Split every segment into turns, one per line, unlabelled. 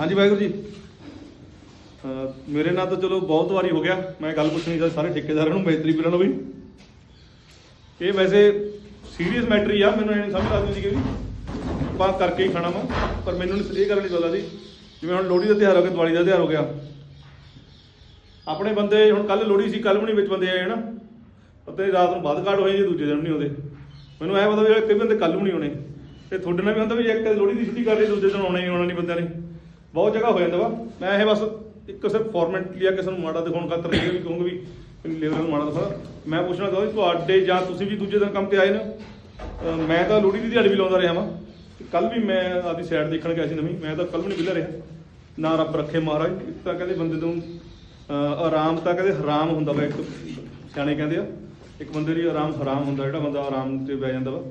ਹਾਂਜੀ, ਵਾਹਿਗੁਰੂ ਜੀ। ਮੇਰੇ ਨਾਲ ਤਾਂ ਚਲੋ ਬਹੁਤ ਵਾਰੀ ਹੋ ਗਿਆ। ਮੈਂ ਗੱਲ ਪੁੱਛਣੀ ਸੀ ਸਾਰੇ ਠੇਕੇਦਾਰਾਂ ਨੂੰ ਮੈਤਰੀ ਵੀਰਾਂ ਨੂੰ ਵੀ। ਇਹ ਵੈਸੇ ਸੀਰੀਅਸ ਮੈਟਰ ਹੀ ਆ, ਮੈਨੂੰ ਇਹ ਨੀ ਸਮਝ ਲੱਗਦੀ ਸੀ ਕਿ ਵੀ ਆਪਾਂ ਕਰਕੇ ਹੀ ਖਾਣਾ ਵਾ, ਪਰ ਮੈਨੂੰ ਨੀ- ਇਹ ਗੱਲ ਨਹੀਂ ਪਤਾ ਸੀ। ਜਿਵੇਂ ਹੁਣ ਲੋਹੜੀ ਦਾ ਤਿਉਹਾਰ ਹੋ ਗਿਆ, ਦੀਵਾਲੀ ਦਾ ਤਿਉਹਾਰ ਹੋ ਗਿਆ। ਆਪਣੇ ਬੰਦੇ, ਹੁਣ ਕੱਲ ਲੋਹੜੀ ਸੀ ਕੱਲ ਵੀ ਨਹੀਂ ਵਿੱਚ ਬੰਦੇ ਆਏ, ਹਨਾ? ਨਹੀਂ ਰਾਤ ਨੂੰ ਵੱਧ ਘਾਟ ਹੋਏ ਜੀ ਦੂਜੇ ਦਿਨ ਨਹੀਂ ਆਉਂਦੇ। ਮੈਨੂੰ ਐ ਪਤਾ ਵੀ ਕਈ ਬੰਦੇ ਕੱਲ ਵੀ ਨਹੀਂ ਆਉਣੇ। ਤੇ ਤੁਹਾਡੇ ਨਾਲ ਵੀ ਹੁੰਦਾ ਵੀ ਇੱਕ ਲੋਹੜੀ ਦੀ ਛੁੱਟੀ ਕਰ ਲਈ, ਦੂਜੇ ਦਿਨ ਆਉਣਾ ਹੀ ਆਉਣਾ ਨਹੀਂ ਬੰਦਿਆਂ ਨੇ। ਬਹੁਤ ਜਗ੍ਹਾ ਹੋ ਜਾਂਦਾ ਵਾ। ਮੈਂ ਇਹ ਬਸ ਇੱਕ ਸਿਰਫ ਫਾਰਮੈਂਟਲੀ ਆ, ਕਿਸੇ ਨੂੰ ਮਾੜਾ ਦਿਖਾਉਣ ਖਾਤਰ ਨਹੀਂ ਵੀ ਕਹੂੰਗਾ ਵੀ ਲੇਬਰ ਨੂੰ ਮਾੜਾ ਦਿਖਾ ਮੈਂ ਪੁੱਛਣਾ ਚਾਹੁੰਦਾ ਤੁਹਾਡੇ ਜਾਂ ਤੁਸੀਂ ਵੀ ਦੂਜੇ ਦਿਨ ਕੰਮ ਤੇ ਆਏ ਨੇ? ਮੈਂ ਤਾਂ ਲੋਹੜੀ ਦੀ ਦਿਹਾੜੀ ਵੀ ਲਾਉਂਦਾ ਰਿਹਾ ਵਾਂ। ਕੱਲ ਵੀ ਮੈਂ ਆਪਦੀ ਸਾਈਡ ਦੇਖਣ ਗਿਆ ਸੀ ਨਵੀਂ। ਮੈਂ ਤਾਂ ਕੱਲ ਵੀ ਨਹੀਂ ਵਿਹਲਾ ਰਿਹਾ। ਨਾ ਰੱਬ ਰੱਖੇ ਮਹਾਰਾਜ, ਇੱਕ ਤਾਂ ਕਹਿੰਦੇ ਬੰਦੇ ਨੂੰ ਆਰਾਮ ਤਾਂ ਕਹਿੰਦੇ ਹਰਾਮ ਹੁੰਦਾ ਵਾ, ਇੱਕ ਸਿਆਣੇ ਕਹਿੰਦੇ ਆ, ਇੱਕ ਬੰਦੇ ਲਈ ਆਰਾਮ ਹਰਾਮ ਹੁੰਦਾ, ਜਿਹੜਾ ਬੰਦਾ ਆਰਾਮ ਤੇ ਬਹਿ ਜਾਂਦਾ ਵਾ।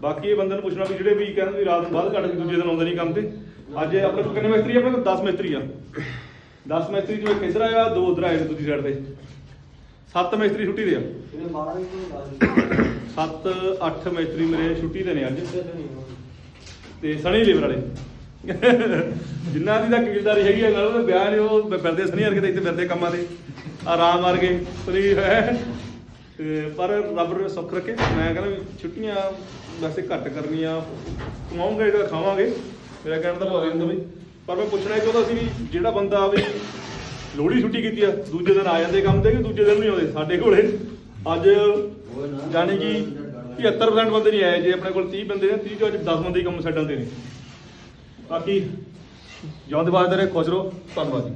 ਬਾਕੀ ਇਹ ਬੰਦੇ ਨੂੰ ਪੁੱਛਣਾ ਵੀ ਜਿਹੜੇ ਵੀ ਕਹਿੰਦੇ ਵੀ ਰਾਤ ਨੂੰ ਬਾਅਦ ਕੱਢ ਕੇ ਦੂਜੇ ਦਿਨ ਆਉਂਦੇ ਨਹੀਂ ਕੰਮ ਤੇ। ਅੱਜ ਇਹ ਆਪਣੇ ਕੋਲ ਕਿੰਨੇ ਮਿਸਤਰੀ ਆ? ਆਪਣੇ ਕੋਲ 10 ਮਿਸਤਰੀ ਆ। 10 ਮਿਸਤਰੀ ਜੋ ਇੱਕ ਇੱਧਰ ਆਇਆ ਦੋ ਉਧਰ ਆਏ ਨੇ ਦੂਜੀ ਸਾਈਡ ਤੇ। 7 ਮਿਸਤਰੀ ਛੁੱਟੀ ਦੇ ਆ।
ਇਹਨੇ ਮਾਰਾ ਵੀ ਕੋਈ ਲਾ
7 8 ਮਿਸਤਰੀ ਮੇਰੇ ਛੁੱਟੀ ਦੇ ਨੇ ਅੱਜ। ਤੇ ਸਣੀ ਲੀਵਰ ਵਾਲੇ। ਜਿਨ੍ਹਾਂ ਦੀ ਤਾਂ ਕਬੀਲਦਾਰੀ ਹੈਗੀ ਹੈ ਨਾਲ ਉਹਦੇ ਵਿਆਹ ਨੇ ਉਹ ਫਿਰਦੇ ਸਣੀ ਵਰਗੇ ਤੇ ਇੱਥੇ ਫਿਰਦੇ ਕੰਮਾਂ ਦੇ ਆਰਾਮ ਮਾਰ ਕੇ ਸਰੀਰ ਹੈ? ਤੇ ਪਰ ਰੱਬ ਨੇ ਸੁੱਖ ਰੱਖੇ। ਮੈਂ ਕਹਿੰਦਾ ਵੀ ਛੁੱਟੀਆਂ ਵੈਸੇ ਘੱਟ ਕਰਨੀਆਂ। ਕਮਾਉਂਗੇ ਤਾਂ ਖਾਵਾਂਗੇ। ਮੇਰਾ ਕਹਿਣ ਦਾ ਭਾਵ ਇਹ ਹੁੰਦਾ ਵੀ ਪਰ ਮੈਂ ਪੁੱਛਣਾ ਇਹ ਚਾਹੁੰਦਾ ਸੀ ਵੀ ਜਿਹੜਾ ਬੰਦਾ ਵੀ ਲੋਹੜੀ ਛੁੱਟੀ ਕੀਤੀ ਆ, ਦੂਜੇ ਦਿਨ ਆ ਜਾਂਦੇ ਕੰਮ ਤੇ ਕਿ ਦੂਜੇ ਦਿਨ ਨਹੀਂ ਆਉਂਦੇ? ਸਾਡੇ ਕੋਲੇ ਅੱਜ ਜਾਣੀ ਕਿ 75% ਬੰਦੇ ਨਹੀਂ ਆਏ, ਜੇ ਆਪਣੇ ਕੋਲ 30 ਬੰਦੇ ਨੇ 30 ਚੋਂ ਅੱਜ 10 ਬੰਦੇ ਹੀ ਕੰਮ ਛੱਡਣ ਤੇ ਨੇ। ਬਾਕੀ ਜਿਉਂਦੇ ਬਾਅਦ ਰਹੇ, ਖੁਸ਼ ਰਹੋ। ਧੰਨਵਾਦ ਜੀ।